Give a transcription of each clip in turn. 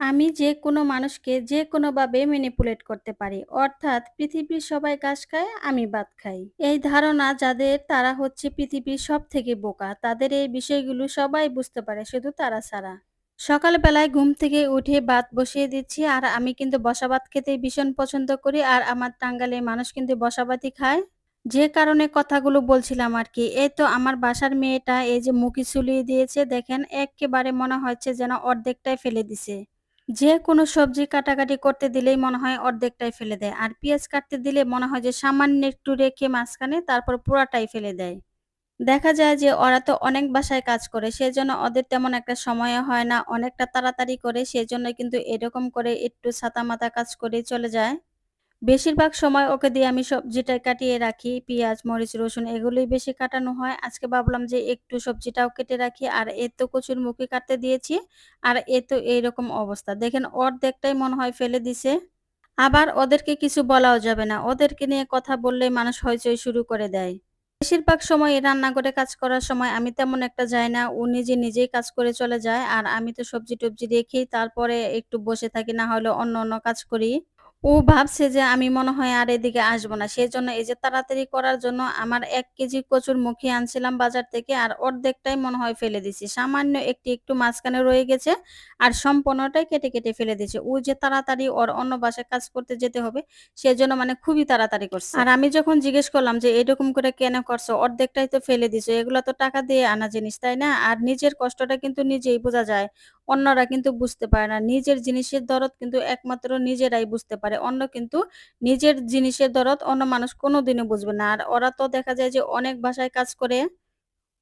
আমি যে কোনো মানুষকে যেকোনোভাবে ম্যানিপুলেট করতে পারি। অর্থাৎ পৃথিবীর সবাই ঘাস খায়, আমি ভাত খাই। এই ধারণা যাদের তারা হচ্ছে পৃথিবীর সব থেকে বোকা। তাদের এই বিষয়গুলো সবাই বুঝতে পারে, শুধু তারা ছাড়া। সকালবেলায় ঘুম থেকে উঠে ভাত বসিয়ে দিচ্ছি আর আমি কিন্তু বসা ভাত খেতে ভীষণ পছন্দ করি। আর আমার টাঙ্গালে মানুষ কিন্তু বসা খায়। যে কারণে কথাগুলো বলছিলাম আর কি এই তো আমার বাসার মেয়েটা এই যে মুখে চুলিয়ে দিয়েছে দেখেন এক্কেবারে মনে হচ্ছে যেন অর্ধেকটাই ফেলে দিছে। যেকোনো সবজি কাটাকাটি করতে দিলেই মনে হয় অর্ধেকটাই ফেলে দেয়। আর পেঁয়াজ কাটতে দিলে মনে হয় যে সামান্য একটু রেখে মাঝখানে তারপর পুরাটাই ফেলে দেয়। দেখা যায় যে ওরা তো অনেক বাসায় কাজ করে, সেজন্য ওদের তেমন একটা সময় হয় না। অনেকটা তাড়াতাড়ি করে সেজন্য কিন্তু এরকম করে একটু ছাতা মাথা কাজ করে চলে যায়। বেশিরভাগ সময় ওকে দিয়ে আমি সবজিটা কাটিয়ে রাখি। পেঁয়াজ, মরিচ, রসুন এগুলোই বেশি কাটানো হয়। আজকে ভাবলাম যে একটু সবজিটাও কেটে রাখি। আর এ তো কচুরমুখী কাটতে দিয়েছি। আর এ তো এইরকম অবস্থা। দেখেন অর্ধেকটাই মনে হয় ফেলে দিছে। আবার ওদেরকে কিছু বলাও যাবে না। ওদেরকে নিয়ে কথা বললেই মানুষ হইচই শুরু করে দেয়। বেশিরভাগ সময় রান্নাঘরে কাজ করার সময় আমি তেমন একটা যাই না। ও নিজে নিজেই কাজ করে চলে যায়। আর আমি তো সবজি-টবজি রেখেই তারপরে একটু বসে থাকি না হলে অন্য, অন্য কাজ করি। ও ভাবছে যে আমি মনে হয় আর এদিকে আসব না। সেজন্য এই যে তাড়াতাড়ি করার জন্য আমার এক কেজি কচুরমুখী আনছিলাম বাজার থেকে আর অর্ধেকটাই মনে হয় ফেলে দিছি। সামান্য একটি একটু মাঝখানে রয়ে গেছে আর সম্পূর্ণটাই কেটে, কেটে ফেলে দিয়েছে। ও যে তাড়াতাড়ি ওর অন্য বাসায় কাজ করতে যেতে হবে সেজন্য মানে খুবই তাড়াতাড়ি করছে। আর আমি যখন জিজ্ঞেস করলাম যে এরকম করে কেন করছ? অর্ধেকটাই তো ফেলে দিছো। এগুলো তো টাকা দিয়ে আনা জিনিস, তাই না? আর নিজের কষ্টটা কিন্তু নিজেই বোঝা যায়। অন্যরা কিন্তু বুঝতে পারে না। নিজের জিনিসের দরদ কিন্তু একমাত্র নিজেরাই বুঝতে পারে। অন্য কিন্তু নিজের জিনিসের দরদ অন্য মানুষ কোনোদিনও বুঝবে না। আর ওরা তো দেখা যায় যে অনেক ভাষায় কাজ করে।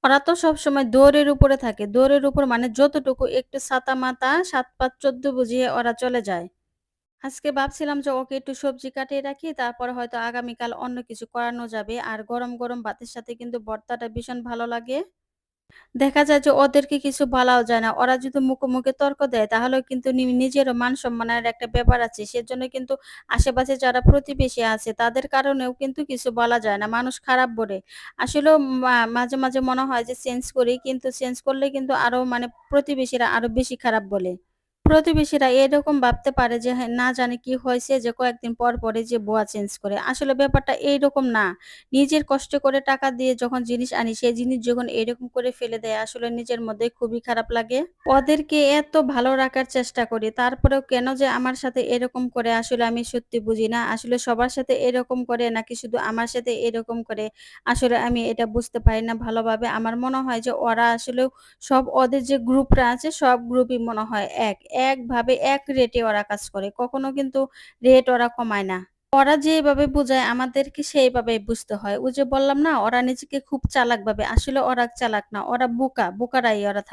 ওরা তো সবসময় দৌড়ের উপরে থাকে। দৌড়ের উপর মানে যতটুকু একটু ছাতা-মাতা ৭, ৫, ১৪ বুঝিয়ে ওরা চলে যায়। আজকে ভাবছিলাম যে ওকে একটু সবজি কাটিয়ে রাখি। তারপরে হয়তো আগামীকাল অন্য কিছু করানো যাবে। আর গরম, গরম ভাতের সাথে কিন্তু ভর্তাটা ভীষণ ভালো লাগে। দেখা যায় যে ওদেরকে কিছু বলাও যায় না। ওরা যদি মুখে, মুখে তর্ক দেয় তাহলেও কিন্তু নি নিজেরও মান-সম্মানের একটা ব্যাপার আছে। সেজন্য কিন্তু আশেপাশে যারা প্রতিবেশী আছে তাদের কারণেও কিন্তু কিছু বলা যায় না। মানুষ খারাপ বলে। আসলেও মা মাঝে, মাঝে মনে হয় যে চেঞ্জ করি। কিন্তু চেঞ্জ করলে কিন্তু আরও মানে প্রতিবেশীরা আরও বেশি খারাপ বলে। প্রতিবেশীরা এরকম ভাবতে পারে যে হ্যাঁ, না জানে কি হয়েছে যে কয়েকদিন পর পরে যে বুয়া চেঞ্জ করে। আসলে ব্যাপারটা এইরকম না। নিজের কষ্ট করে টাকা দিয়ে যখন জিনিস আনি সেই জিনিস যখন এরকম করে ফেলে দেয় আসলে নিজের মধ্যে খুবই খারাপ লাগে। ওদেরকে এত ভালো রাখার চেষ্টা করি। তারপরেও কেন যে আমার সাথে এরকম করে আসলে আমি সত্যি বুঝি না। আসলে সবার সাথে এরকম করে নাকি শুধু আমার সাথে এরকম করে আসলে আমি এটা বুঝতে পারি না ভালোভাবে। আমার মনে হয় যে ওরা আসলেও সব ওদের যে গ্রুপরা আছে সব গ্রুপই মনে হয় এক। একভাবে এক রেটে ওরা কাজ করে। কখনো কিন্তু রেট ওরা কমায় না। ওরা যেভাবে বোঝায়, আমাদেরকে সেইভাবে বুঝতে হয়। ওই যে বললাম না, ওরা নিজেকে খুব চালাক ভাবে। আসলে ওরা চালাক না। ওরা বোকা। বোকারাই ওরা।